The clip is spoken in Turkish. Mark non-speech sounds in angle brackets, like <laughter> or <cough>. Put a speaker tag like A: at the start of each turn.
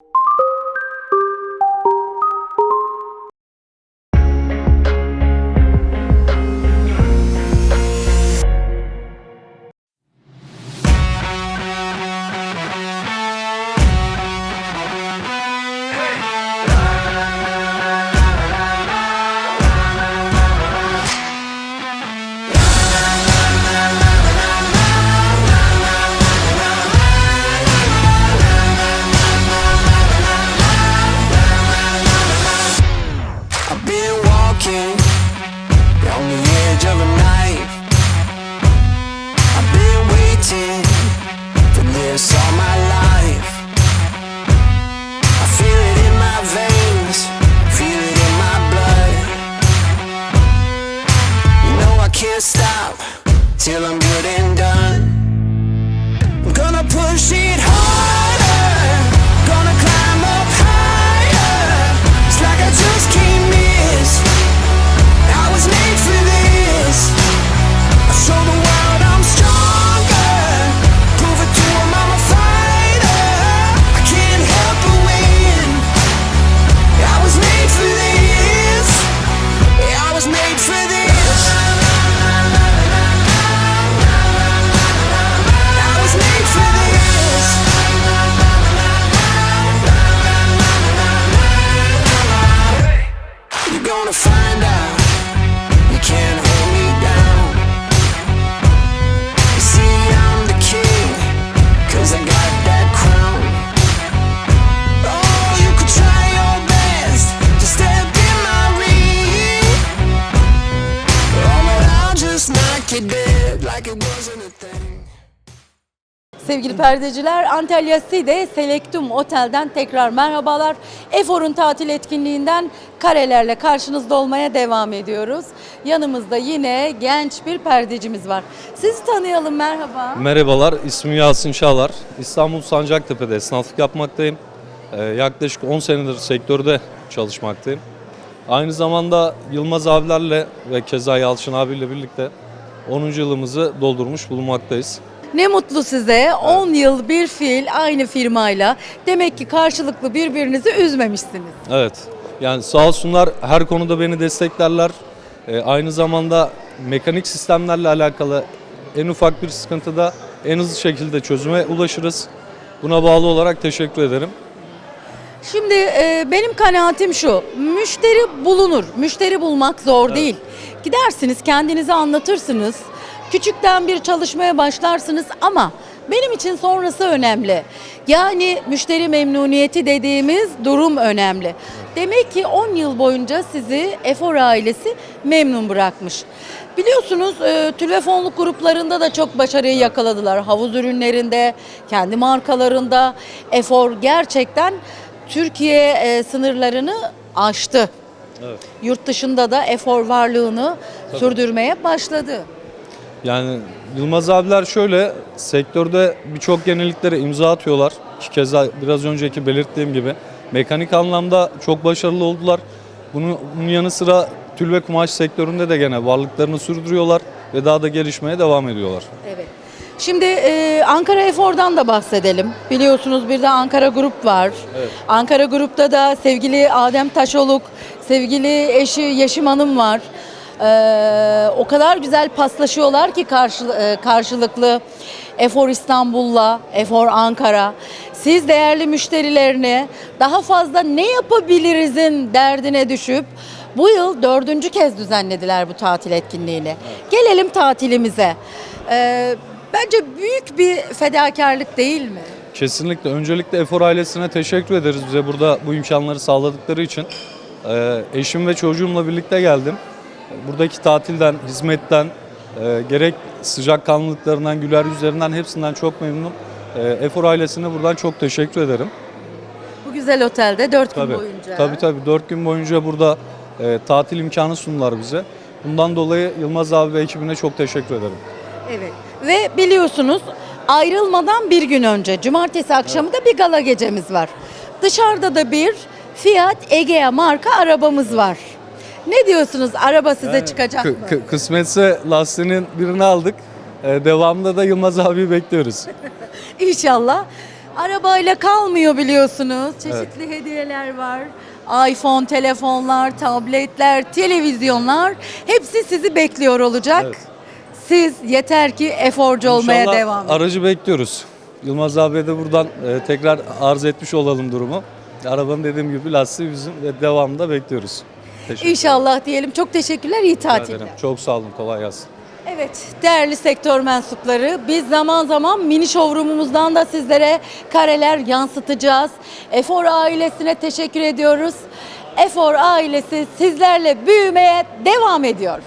A: you till I'm good and done. I'm gonna push it
B: Sevgili perdeciler, Antalya Side Selectum Otel'den tekrar merhabalar. Efor'un tatil etkinliğinden karelerle karşınızda olmaya devam ediyoruz. Yanımızda yine genç bir perdecimiz var. Sizi tanıyalım merhaba.
C: Merhabalar, ismim Yasin Çağlar. İstanbul Sancaktepe'de esnaflık yapmaktayım. Ee, yaklaşık 10 senedir sektörde çalışmaktayım. Aynı zamanda Yılmaz abilerle ve keza Yalçın abiyle birlikte 10. yılımızı doldurmuş bulunmaktayız.
B: Ne mutlu size. 10 yıl bir fiil aynı firmayla. Demek ki karşılıklı birbirinizi üzmemişsiniz.
C: Evet, yani sağ olsunlar her konuda beni desteklerler. Ee, aynı zamanda mekanik sistemlerle alakalı en ufak bir sıkıntıda en hızlı şekilde çözüme ulaşırız. Buna bağlı olarak teşekkür ederim.
B: Şimdi e, benim kanaatim şu. Müşteri bulunur. Müşteri bulmak zor değil. Gidersiniz kendinizi anlatırsınız. Küçükten bir çalışmaya başlarsınız ama benim için sonrası önemli. Yani müşteri memnuniyeti dediğimiz durum önemli. Demek ki 10 yıl boyunca sizi Efor ailesi memnun bırakmış. Biliyorsunuz e, telefonluk gruplarında da çok başarıyı yakaladılar. Havuz ürünlerinde, kendi markalarında. Efor gerçekten Türkiye e, sınırlarını aştı.
C: Evet.
B: Yurt dışında da efor varlığını sürdürmeye başladı.
C: Yani Yılmaz abiler şöyle sektörde birçok yeniliklere imza atıyorlar. Ki keza biraz önceki belirttiğim gibi mekanik anlamda çok başarılı oldular. Bunun, yanı sıra tül ve kumaş sektöründe de gene varlıklarını sürdürüyorlar ve daha da gelişmeye devam ediyorlar.
B: Evet. Şimdi e, Ankara Efor'dan da bahsedelim. Biliyorsunuz bir de Ankara Grup var.
C: Evet.
B: Ankara Grup'ta da sevgili Adem Taşoluk, sevgili eşi Yeşim Hanım var. Ee, o kadar güzel paslaşıyorlar ki karşı, e, karşılıklı Efor İstanbul'la, Efor Ankara. Siz değerli müşterilerine daha fazla ne yapabilirizin derdine düşüp bu yıl dördüncü kez düzenlediler bu tatil etkinliğini. Gelelim tatilimize. Ee, bence büyük bir fedakarlık değil mi?
C: Kesinlikle. Öncelikle Efor ailesine teşekkür ederiz bize burada bu imkanları sağladıkları için. Ee, eşim ve çocuğumla birlikte geldim. Buradaki tatilden, hizmetten, e, gerek sıcakkanlılıklarından, güler yüzlerinden hepsinden çok memnunum. Ee, Efor ailesine buradan çok teşekkür ederim.
B: Bu güzel otelde dört gün
C: Tabii,
B: boyunca.
C: tabii tabii. Dört gün boyunca burada e, tatil imkanı sundular bize. Bundan dolayı Yılmaz abi ve ekibine çok teşekkür ederim.
B: Evet. Ve biliyorsunuz ayrılmadan bir gün önce cumartesi akşamı da bir gala gecemiz var. Dışarıda da bir Fiat Egea marka arabamız var. Ne diyorsunuz? Araba size çıkacak
C: Kı-
B: mı?
C: kı- kısmetse lastiğinin birini aldık. Ee, devamında da Yılmaz abi bekliyoruz. <laughs>
B: İnşallah. Arabayla kalmıyor biliyorsunuz. Çeşitli hediyeler var. iPhone, telefonlar, tabletler, televizyonlar hepsi sizi bekliyor olacak.
C: Evet.
B: Siz yeter ki eforcu olmaya
C: İnşallah
B: devam edin.
C: Aracı bekliyoruz. Yılmaz abiye de buradan e, tekrar arz etmiş olalım durumu. Arabanın dediğim gibi lastiği bizim ve devamında bekliyoruz. Teşekkür
B: İnşallah diyelim. Çok teşekkürler. iyi tatiller.
C: Çok sağ olun. Kolay gelsin.
B: Evet değerli sektör mensupları biz zaman zaman mini showroomumuzdan da sizlere kareler yansıtacağız. Efor ailesine teşekkür ediyoruz. Efor ailesi sizlerle büyümeye devam ediyor.